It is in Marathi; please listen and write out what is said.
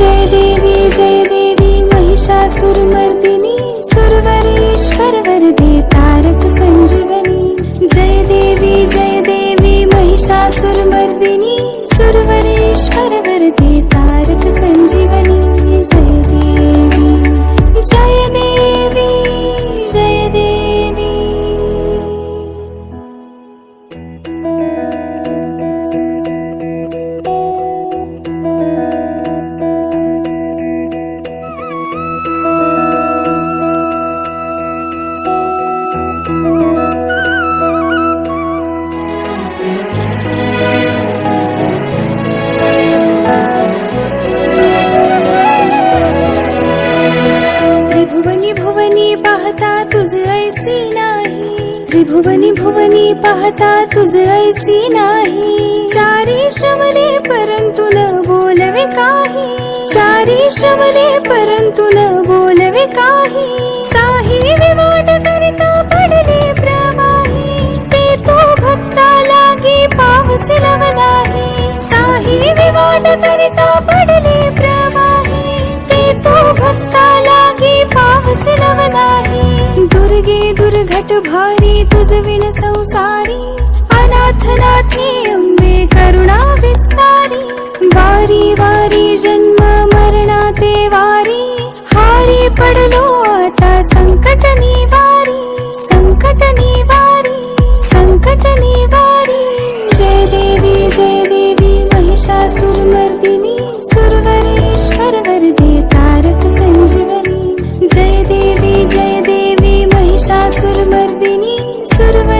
य देव जय देवी महिषासुर मर्दिनी सुरवरेश्वर वरदे तारक संजीवनी। जय देवी जय देवी महिषासुरमर्दिनी सुरवरेश्वर वरदे पाहता तुझ ऐसी नाही. त्रिभुवनी भुवनी पाहता तुझ ऐसी नाही. चारी श्रमले परंतु न बोलवे काही. चारी श्रमले परंतु न घट भारी तुझ विण संसारी अनाथनाथी अंबे करुणा विस्तारी वारी वारी जन्म मरणाते वारी हारी पडलो आता संकट निवारी. సురమర్దిని సురవ